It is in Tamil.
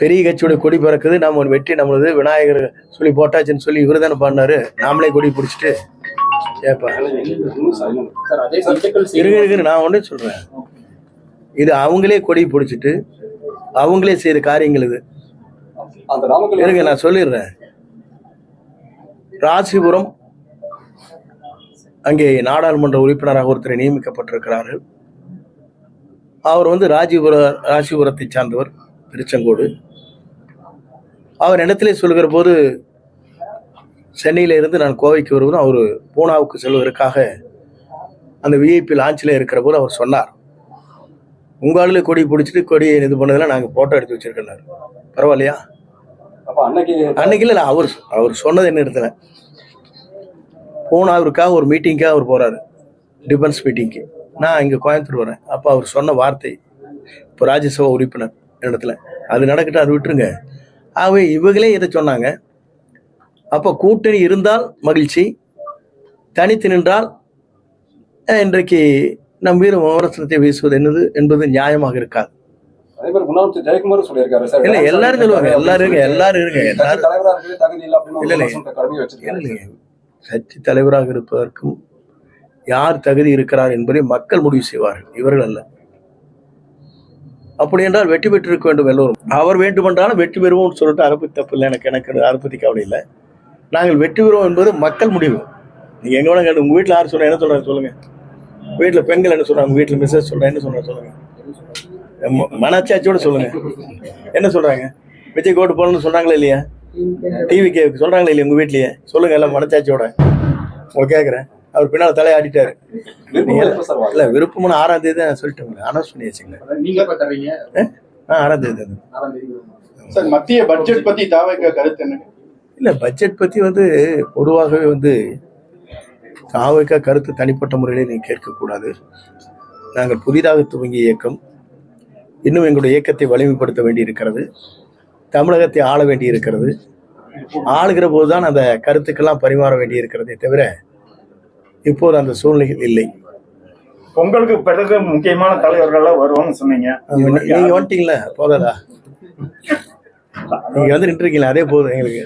பெரிய கட்சியோட கொடி பறக்குது. நம்ம ஒன்று வெட்டி நம்மளது விநாயகர் சொல்லி போட்டாச்சுன்னு சொல்லி இவரு தானே பண்ணாரு. நாமளே கொடி பிடிச்சிட்டு. இருக்குன்னு நான் ஒன்றே சொல்றேன். இது அவங்களே கொடி பிடிச்சிட்டு அவங்களே செய்யற காரியங்கள் இது. இருங்க நான் சொல்லிடுறேன். ராசிபுரம் அங்கே நாடாளுமன்ற உறுப்பினராக ஒருத்தர் நியமிக்கப்பட்டிருக்கிறார்கள். அவர் வந்து ராஜிபுர ராசிபுரத்தை சார்ந்தவர். திருச்செங்கோடு அவர் இடத்திலே சொல்கிற போது சென்னையில இருந்து நான் கோவைக்கு வருவதும் அவர் பூனாவுக்கு செல்வதற்காக அந்த விஐபி லான்ச்சில் இருக்கிற போது அவர் சொன்னார் உங்க ஆளுல கொடி பிடிச்சிட்டு கொடியை இது பண்ணதெல்லாம் நாங்கள் ஃபோட்டோ எடுத்து வச்சிருக்கோம் பரவாயில்லையா? அன்னைக்கு அன்னைக்கு இல்லை அவர் அவர் சொன்னது என்ன இடத்துல பூனாவிற்காக ஒரு மீட்டிங்காக அவர் போறாரு டிஃபென்ஸ் மீட்டிங்க்கு நான் இங்கே கோயம்புத்தூர் வரேன். அப்போ அவர் சொன்ன வார்த்தை இப்போ ராஜ்யசபா உறுப்பினர். இடத்துல. அது நடக்கட்டும் அது விட்டுருங்க. ஆகவே இவங்களே இதை சொன்னாங்க? அப்போ கூட்டணி இருந்தால் மகிழ்ச்சி தனித்து நின்றால் இன்றைக்கு நம் வீர விமர்சனத்தை வீசுவது என்னது என்பது நியாயமாக இருக்காது. இல்லை எல்லாரும் சொல்லுவாங்க எல்லாரும் இருங்க எல்லாரும் இருங்க. கட்சி தலைவராக இருப்பதற்கும் யார் தகுதி இருக்கிறார் என்பதை மக்கள் முடிவு செய்வார்கள். இவர்கள் அல்ல. அப்படி என்றால் வெற்றி பெற்றிருக்க வேண்டும் எல்லோரும். அவர் வேண்டுமென்றாலும் வெற்றி பெறுவோம்னு சொல்லிட்டு அதை பற்றி தப்பு இல்லை எனக்கு எனக்கு பற்றி கவலை இல்லை. நாங்கள் வெற்றி பெறுவோம் என்பது மக்கள் முடிவு. நீங்கள் எங்க வேணா கேட்டு உங்கள் வீட்டில் யார் சொல்ல என்ன சொல்கிறாங்க சொல்லுங்கள் வீட்டில் பெண்கள் என்ன சொல்கிறாங்க வீட்டில் மிஸ்ஸஸ் சொல்கிறேன் என்ன சொல்கிறாங்க சொல்லுங்கள் மனச்சாட்சியோட சொல்லுங்கள் என்ன சொல்கிறாங்க விஜய் கோட்டு போகணும்னு சொல்கிறாங்களா இல்லையா? டிவி கே சொல்கிறாங்களா இல்லையா உங்கள் வீட்லேயே? சொல்லுங்கள் எல்லாம் மனச்சாட்சியோட. உங்களை கேட்குறேன் அவர் பின்னால் தலையாடிட்டாரு. இல்லை விருப்பம்னு ஆறாம் தேதி தான் சொல்லிட்டேன் அனௌன்ஸ் பண்ணி வச்சுங்க நீங்க ஆறாம் தேதி சார் மத்திய பட்ஜெட் பத்தி தாவக கருத்து என்ன? இல்லை பட்ஜெட் பற்றி வந்து பொதுவாகவே வந்து தாவைக்கா கருத்து தனிப்பட்ட முறையில் நீங்கள் கேட்கக்கூடாது. நாங்கள் புதிதாக துவங்கிய இயக்கம் இன்னும் எங்களுடைய இயக்கத்தை வலிமைப்படுத்த வேண்டி இருக்கிறது தமிழகத்தை ஆள வேண்டி இருக்கிறது ஆளுகிற போது தான் அந்த கருத்துக்கெல்லாம் பரிமாற வேண்டி இருக்கிறதே தவிர இப்போது அந்த சூழ்நிலைகள் இல்லை. பொங்கலுக்கு பிறகு முக்கியமான தலைவர்கள்லாம் வருவாங்கன்னு சொன்னீங்க. நீங்க வந்துட்டீங்களா? போதாதா? நீங்க வந்து நின்றுருக்கீங்களா? அதே போதும் எங்களுக்கு.